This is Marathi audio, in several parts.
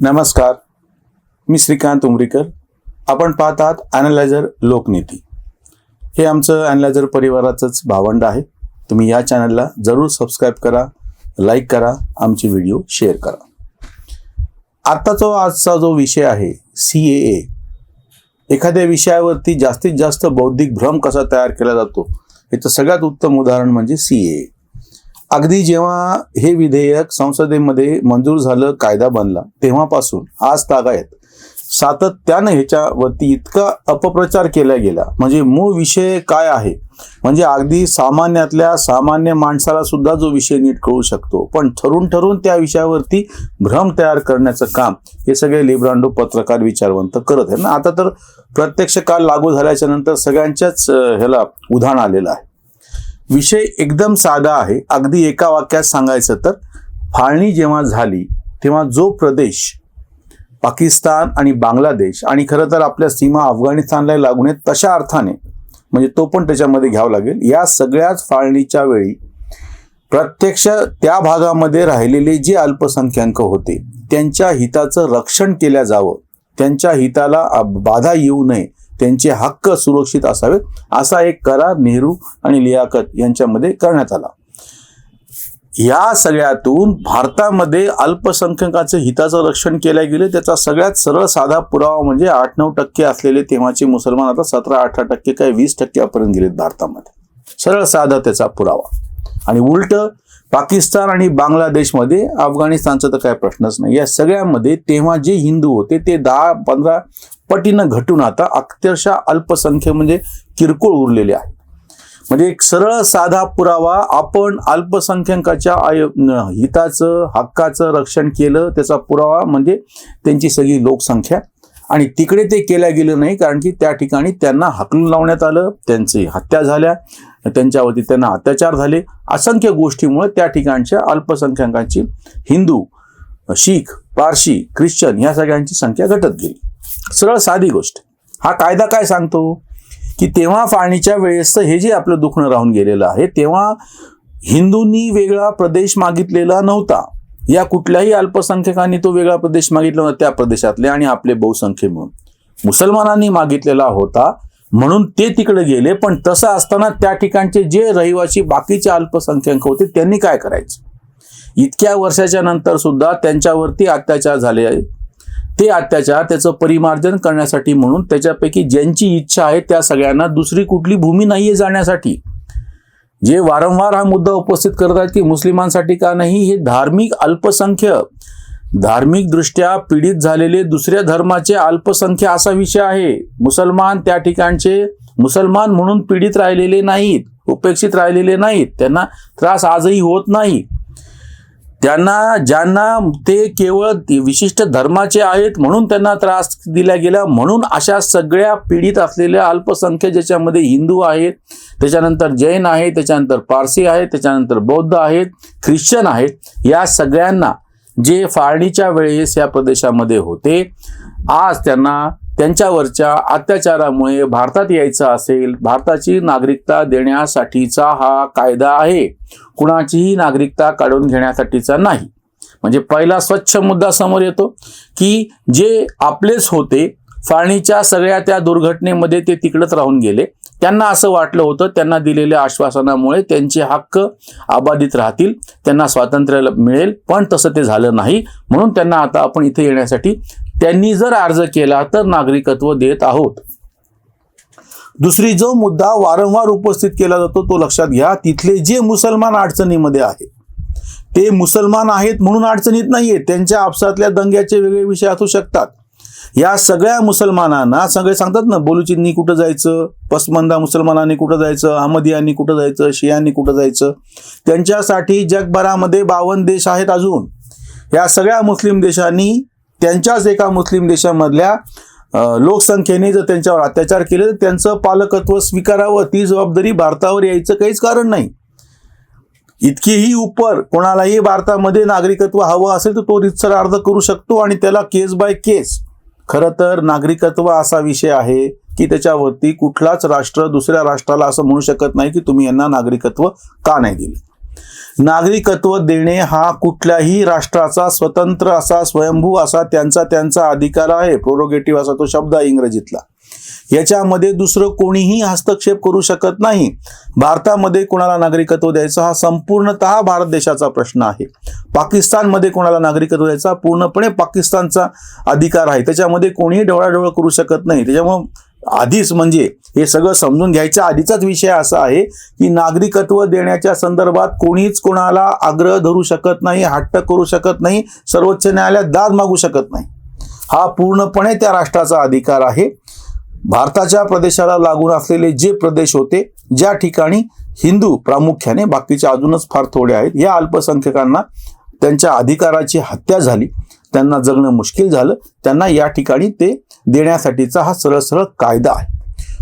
नमस्कार. मी श्रीकांत उमरीकर. आपण पाहतात ॲनालायझर लोकनीती. हे आमचं ॲनालायझर परिवाराचंच भावंड आहे. तुम्ही या चॅनलला जरूर सबस्क्राईब करा लाईक करा आमचे व्हिडिओ शेअर करा. आत्ताचा आजचा जो विषय आहे सी ए ए एखाद्या विषयावरती जास्तीत जास्त बौद्धिक भ्रम कसा तयार केला जातो याचं सगळ्यात उत्तम उदाहरण म्हणजे सी ए अगदी जेव्हा हे विधेयक संसदेमध्ये मंजूर झालं कायदा बनला तेव्हापासून आज तागायत सातत्यानं ह्याच्यावरती इतका अपप्रचार केला गेला. म्हणजे मूळ विषय काय आहे? म्हणजे अगदी सामान्यातल्या सामान्य माणसाला सुद्धा जो विषय नीट कळू शकतो. पण ठरून ठरून त्या विषयावरती भ्रम तयार करण्याचं काम हे सगळे लिब्रांडो पत्रकार विचारवंत करत आहे ना आता तर प्रत्यक्ष काळ लागू झाल्याच्यानंतर सगळ्यांच्याच ह्याला उधाण आलेलं आहे. विषय एकदम साधा आहे. अगदी एका वाक्यात सांगायचं तर फाळणी जेव्हा झाली तेव्हा जो प्रदेश पाकिस्तान आणि बांगलादेश आणि खरं तर आपल्या सीमा अफगाणिस्तानला लागू नये तशा अर्थाने म्हणजे तो पण त्याच्यामध्ये घ्यावा लागेल. या सगळ्याच फाळणीच्या वेळी प्रत्यक्ष त्या भागामध्ये राहिलेले जे अल्पसंख्याक होते त्यांच्या हिताचं रक्षण केल्या जावं त्यांच्या हिताला बाधा येऊ नये त्यांचे हक्क सुरक्षित असावेत असा एक करार नेहरू आणि लियाकत यांच्यामध्ये करण्यात आला. या सगळ्यातून भारतामध्ये अल्पसंख्याकाचं हिताचं रक्षण केलं गेलं. त्याचा सगळ्यात सरळ साधा पुरावा म्हणजे आठ नऊ टक्के असलेले तेव्हाचे मुसलमान आता सतरा अठरा टक्के काय वीस टक्क्यापर्यंत गेलेत भारतामध्ये. सरळ साधा त्याचा पुरावा. आणि उलट पाकिस्तान आणि बांगलादेशमध्ये अफगाणिस्तानचा तर काय प्रश्नच नाही. या सगळ्यामध्ये तेव्हा जे हिंदू होते ते दहा पंधरा पटीनं घटून आता अक्षरशः अल्पसंख्य म्हणजे किरकोळ उरलेले आहेत. म्हणजे एक सरळ साधा पुरावा आपण अल्पसंख्याकाच्या आय हिताचं हक्काचं रक्षण केलं त्याचा पुरावा म्हणजे त्यांची सगळी लोकसंख्या. आणि तिकडे ते केल्या गेलं नाही कारण की त्या ठिकाणी त्यांना हकलून लावण्यात आलं त्यांची हत्या झाल्या. त्यांच्यावरती त्यांना अत्याचार झाले. असंख्य गोष्टीमुळे त्या ठिकाणच्या अल्पसंख्याकांची हिंदू शीख पारशी ख्रिश्चन या सगळ्यांची संख्या घटत गेली. सरळ साधी गोष्ट. हा कायदा काय सांगतो? की तेव्हा फाळणीच्या वेळेस हे जे आपलं दुखणं राहून गेलेलं आहे तेव्हा हिंदूंनी वेगळा प्रदेश मागितलेला नव्हता. या कुठल्याही अल्पसंख्याकांनी तो वेगळा प्रदेश मागितला होता त्या प्रदेशातले आणि आपले बहुसंख्य मिळून मुसलमानांनी मागितलेला होता म्हणून ते तिकडे गेले पण तसं असताना त्या ठिकाणचे जे रहिवासी बाकीचे अल्पसंख्याक होते त्यांनी काय करायचं? इतक्या वर्षाच्या नंतर सुद्धा त्यांच्यावरती अत्याचार झाले आहे. ते अत्याचार त्याचं परिमार्जन करण्यासाठी म्हणून त्याच्यापैकी ज्यांची इच्छा आहे त्या सगळ्यांना दुसरी कुठली भूमी नाहीये जाण्यासाठी. जे वारंवार हा मुद्दा उपस्थित करत आहेत की मुस्लिमांसाठी का नाही हे धार्मिक अल्पसंख्य धार्मिकदृष्ट्या पीडित झालेले दुसऱ्या धर्माचे अल्पसंख्य असा विषय आहे. मुसलमान त्या ठिकाणचे मुसलमान म्हणून पीडित राहिलेले नाहीत उपेक्षित राहिलेले नाहीत. त्यांना त्रास आजही होत नाही. त्यांना ज्यांना ते केवळ ते विशिष्ट धर्माचे आहेत म्हणून त्यांना त्रास दिला गेला म्हणून अशा सगळ्या पीडित असलेल्या अल्पसंख्य ज्याच्यामध्ये हिंदू आहेत त्याच्यानंतर जैन आहेत त्याच्यानंतर पारसी आहेत त्याच्यानंतर बौद्ध आहेत ख्रिश्चन आहेत या सगळ्यांना जे फाळणीच्या वेळेस या प्रदेशामध्ये होते आज त्यांना त्यांच्यावरच्या अत्याचारामुळे भारतात यायचं असेल भारताची नागरिकता देण्यासाठीचा हा कायदा आहे. कुणाचीही नागरिकता काढून घेण्यासाठीचा नाही. म्हणजे पहिला स्वच्छ मुद्दा समोर येतो की जे आपलेच होते फाळणीच्या सगळ्या त्या दुर्घटनेमध्ये ते तिकडंच राहून गेले. त्यांना असं वाटलं होतं त्यांना दिलेल्या आश्वासनामुळे त्यांचे हक्क अबाधित राहतील त्यांना स्वातंत्र्य मिळेल पण तसं ते झालं नाही. म्हणून त्यांना आता आपण इथे येण्यासाठी त्यांनी जर अर्ज केला तर नागरिकत्व देत आहोत. दुसरी जो मुद्दा वारंवार उपस्थित केला जातो तो लक्षात घ्या तिथले जे मुसलमान अडचणीमध्ये आहेत ते मुसलमान आहेत म्हणून अडचणीत नाहीये. त्यांच्या आपसातल्या दंग्याचे वेगळे विषय असू शकतात. या सगळ्या मुसलमानांना सगळे सांगतात ना बोलुचिंनी कुठं जायचं पसमंदा मुसलमानांनी कुठं जायचं अहमदियांनी कुठं जायचं शियांनी कुठं जायचं त्यांच्यासाठी जगभरामध्ये बावन्न देश आहेत अजून. या सगळ्या मुस्लिम देशांनी त्यांच्याच एका मुस्लिम देशामधल्या लोकसंख्येने जर त्यांच्यावर अत्याचार केले तर त्यांचं पालकत्व स्वीकारावं ती जबाबदारी भारतावर यायचं काहीच कारण नाही. इतकीही उपर कोणालाही भारतामध्ये नागरिकत्व हवं असेल तर तो रितसर अर्ज करू शकतो आणि त्याला केस बाय केस. खरं तर नागरिकत्व असा विषय आहे की त्याच्यावरती कुठलाच राष्ट्र दुसऱ्या राष्ट्राला असं म्हणू शकत नाही की तुम्ही यांना नागरिकत्व का नाही दिले. नागरिकत्व देणे हा कुठल्याही राष्ट्राचा स्वतंत्र असा स्वयंभू असा त्यांचा त्यांचा अधिकार आहे. प्रोरोगेटिव्ह असा तो शब्द आहे इंग्रजीतला. याच्यामध्ये दुसरं कोणीही हस्तक्षेप करू शकत नाही. भारतामध्ये कोणाला नागरिकत्व द्यायचं हा संपूर्णतः भारत देशाचा प्रश्न आहे. पाकिस्तानमध्ये कोणाला नागरिकत्व द्यायचा पूर्णपणे पाकिस्तानचा अधिकार आहे. त्याच्यामध्ये कोणीही डोळाडोळ करू शकत नाही. त्याच्यामुळं आधीच म्हणजे हे सगळं समजून घ्यायच्या आधीचाच विषय असा आहे की नागरिकत्व देण्याच्या संदर्भात कोणीच कोणाला आग्रह धरू शकत नाही हट्ट करू शकत नाही सर्वोच्च न्यायालयात दाद मागू शकत नाही. हा पूर्णपणे त्या राष्ट्राचा अधिकार आहे. भारताच्या प्रदेशाला लागून असलेले जे प्रदेश होते ज्या ठिकाणी हिंदू प्रामुख्याने बाकीचे अजूनच फार थोडे आहेत या अल्पसंख्यकांना त्यांच्या अधिकाराची हत्या झाली त्यांना जगणं मुश्किल झालं त्यांना या ठिकाणी ते देण्यासाठीचा हा सरळ सरळ कायदा आहे.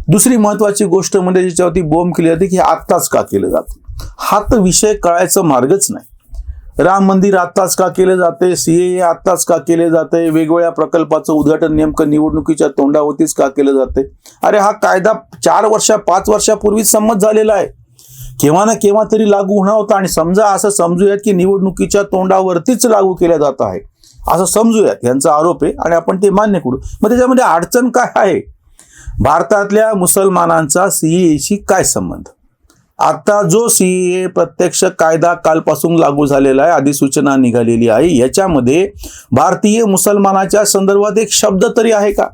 दुसरी महत्वाची गोष्ट म्हणजे ज्याच्यावरती बोंब केली जाते की हे आत्ताच का केलं जातं? हा तर विषय कळायचा मार्गच नाही. राम मंदिर आत्ताच का केले जाते? सीए आत्ताच का केले जाते? वेगवेगळ्या प्रकल्पाचं उद्घाटन नेमकं निवडणुकीच्या तोंडावरतीच का केलं जाते? अरे हा कायदा चार वर्षा पाच वर्षापूर्वीच संमत झालेला आहे. केव्हा ना केव्हा तरी लागू होणार होता आणि समजा असं समजूयात की निवडणुकीच्या तोंडावरतीच लागू केल्या जात आहे. असं समजूयात यांचा आरोप आहे आणि आपण ते मान्य करू. मग त्याच्यामध्ये अडचण काय आहे? भारतातल्या मुसलमानांचा सीएशी काय संबंध? आता जो सीए प्रत्यक्ष कायदा कालपासून लागू झालेला आहे अधिसूचना निघालेली आहे याच्यामध्ये भारतीय मुसलमानाच्या संदर्भात एक शब्द तरी आहे का?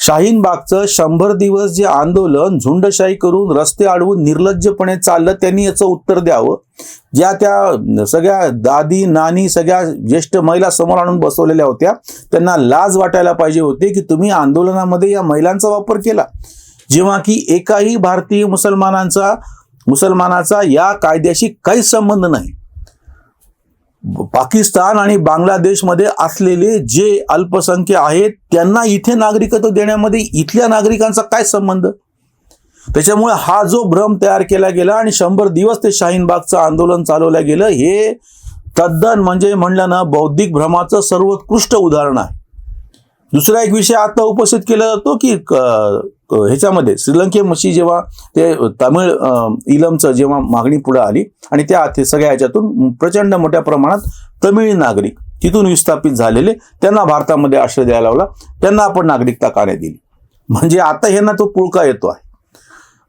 शाहीनबागचं शंभर दिवस जे आंदोलन झुंडशाही करून रस्ते अडवून निर्लज्जपणे चाललं त्यांनी याचं उत्तर द्यावं. ज्या त्या सगळ्या दादी नानी सगळ्या ज्येष्ठ महिला समोर आणून बसवलेल्या होत्या त्यांना लाज वाटायला पाहिजे होते की तुम्ही आंदोलनामध्ये या महिलांचा वापर केला. जेव्हा की एकाही भारतीय मुसलमानांचा मुसलमानाचा या कायद्याशी काहीच संबंध नाही. पाकिस्तान आणि बांगलादेशमध्ये असलेले जे अल्पसंख्य आहेत त्यांना इथे नागरिकत्व देण्यामध्ये इथल्या नागरिकांचा काय संबंध? त्याच्यामुळे हा जो भ्रम तयार केला गेला आणि शंभर दिवस ते शाहीनबागचं आंदोलन चालवलं गेलं हे तद्दन म्हणजे म्हणलं ना बौद्धिक भ्रमाचं सर्वोत्कृष्ट उदाहरण आहे. दुसरा एक विषय आता उपस्थित केला जातो की क- ह्याच्यामध्ये श्रीलंकेमशी जेव्हा ते तामिळ इलमचं जेव्हा मागणी पुढे आली आणि त्या सगळ्या ह्याच्यातून प्रचंड मोठ्या प्रमाणात तमिळ नागरिक तिथून विस्थापित झालेले त्यांना भारतामध्ये आश्रय द्यायला लावला त्यांना आपण नागरिकता कार्य दिली. म्हणजे आता ह्यांना तो पुळका येतो आहे.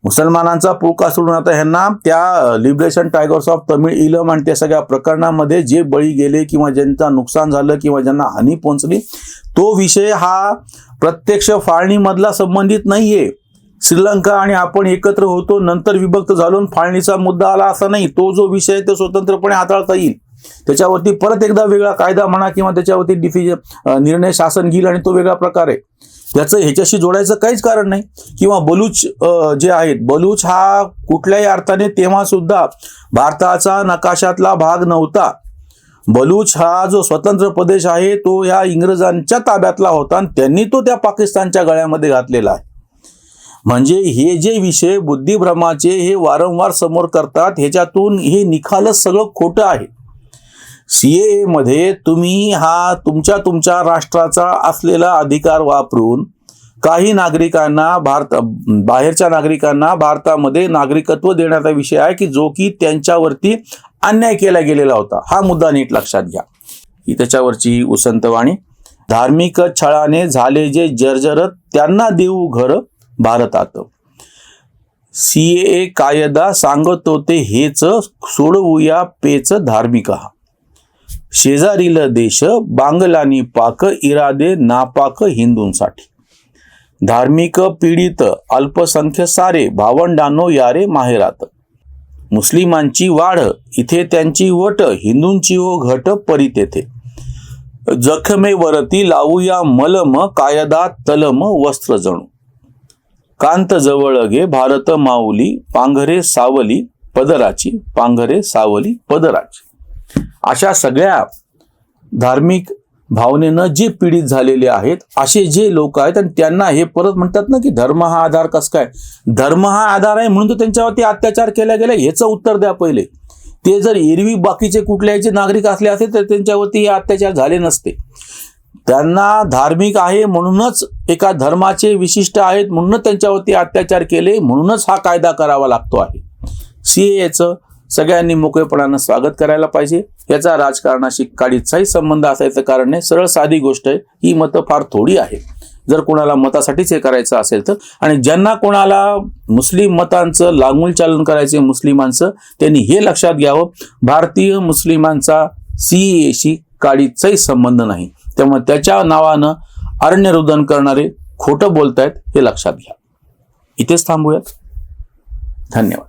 मुसलमानांचा पुळका सोडून आता ह्यांना त्या लिबरेशन टायगर्स ऑफ तमिळ इलम आणि त्या सगळ्या प्रकरणामध्ये जे बळी गेले किंवा ज्यांचं नुकसान झालं किंवा ज्यांना हानी पोहोचली तो विषय हा प्रत्यक्ष फाळणीमधला संबंधित नाहीये. श्रीलंका आणि आपण एकत्र होतो नंतर विभक्त झालो फाळणीचा मुद्दा आला असा नाही. तो जो विषय आहे तो स्वतंत्रपणे हाताळता येईल. त्याच्यावरती परत एकदा वेगळा कायदा म्हणा किंवा त्याच्यावरती डिसिजन निर्णय शासन घेईल आणि तो वेगळा प्रकार आहे. त्याचं ह्याच्याशी जोडायचं काहीच कारण नाही. किंवा बलूच जे आहेत बलूच हा कुठल्याही अर्थाने तेव्हा सुद्धा भारताचा नकाशातला भाग नव्हता. बलूच हा जो स्वतंत्र प्रदेश आहे तो या इंग्रजांच्या ताब्यातला होता आणि त्यांनी तो त्या पाकिस्तानच्या गळ्यामध्ये घातलेला आहे. म्हणजे हे जे विषय बुद्धिभ्रमाचे हे वारंवार समोर करतात ह्याच्यातून हे निखालच सगळं खोटं आहे. सी मध्ये तुम्ही हा तुमच्या तुमच्या राष्ट्राचा असलेला अधिकार वापरून काही नागरिकांना भारत बाहेरच्या नागरिकांना भारतामध्ये नागरिकत्व देण्याचा विषय आहे की जो की त्यांच्यावरती अन्याय केला गेलेला होता. हा मुद्दा नीट लक्षात घ्या. ही त्याच्यावरची उसंतवाणी धार्मिक छळाने झाले जे जर्जरत त्यांना देऊ घर भारतात. सी ए कायदा सांगत होते हेच सोडवूया पेच धार्मिक. हा शेजारील देश बांगलानी पाक इरादे नापाक हिंदूंसाठी. धार्मिक पीडित अल्पसंख्य सारे भावंडानो यारे माहेरात. मुस्लिमांची वाढ इथे त्यांची वट हिंदूंची हो घट परी तेथे जखमेवरती लावूया मलम कायदा तलम वस्त्र जणू. कांत जवळ गे भारत माऊली पांघरे सावली पदराची पांघरे सावली पदराची. अशा सगळ्या धार्मिक भावनेनं जे पीडित झालेले आहेत असे जे लोक आहेत आणि त्यांना हे परत म्हणतात ना की धर्म हा आधार कस काय? धर्म हा आधार आहे म्हणून तर त्यांच्यावरती अत्याचार केला गेला याचं उत्तर द्या पहिले. ते जर एरवी बाकीचे कुठल्याचे नागरिक असले असते तर त्यांच्यावरती हे अत्याचार झाले नसते. त्यांना धार्मिक आहे म्हणूनच एका धर्माचे विशिष्ट आहेत म्हणूनच त्यांच्यावरती अत्याचार केले म्हणूनच हा कायदा करावा लागतो आहे. सी एचं सगळ्यांनी मोकळेपणानं स्वागत करायला पाहिजे. याचा राजकारणाशी काडीचाही संबंध असायचं कारण नाही सरळ साधी गोष्ट आहे. ही मतं फार थोडी आहे जर कोणाला मतासाठीच हे करायचं असेल तर. आणि ज्यांना कोणाला मुस्लिम मतांचं लागूल चालन करायचे मुस्लिमांचं त्यांनी हे लक्षात घ्यावं. भारतीय मुस्लिमांचा सीएशी काडीचाही संबंध नाही. त्यामुळे त्याच्या नावानं अरण्यरुदन करणारे खोटं बोलतायत हे लक्षात घ्या. इथेच थांबूयात. धन्यवाद.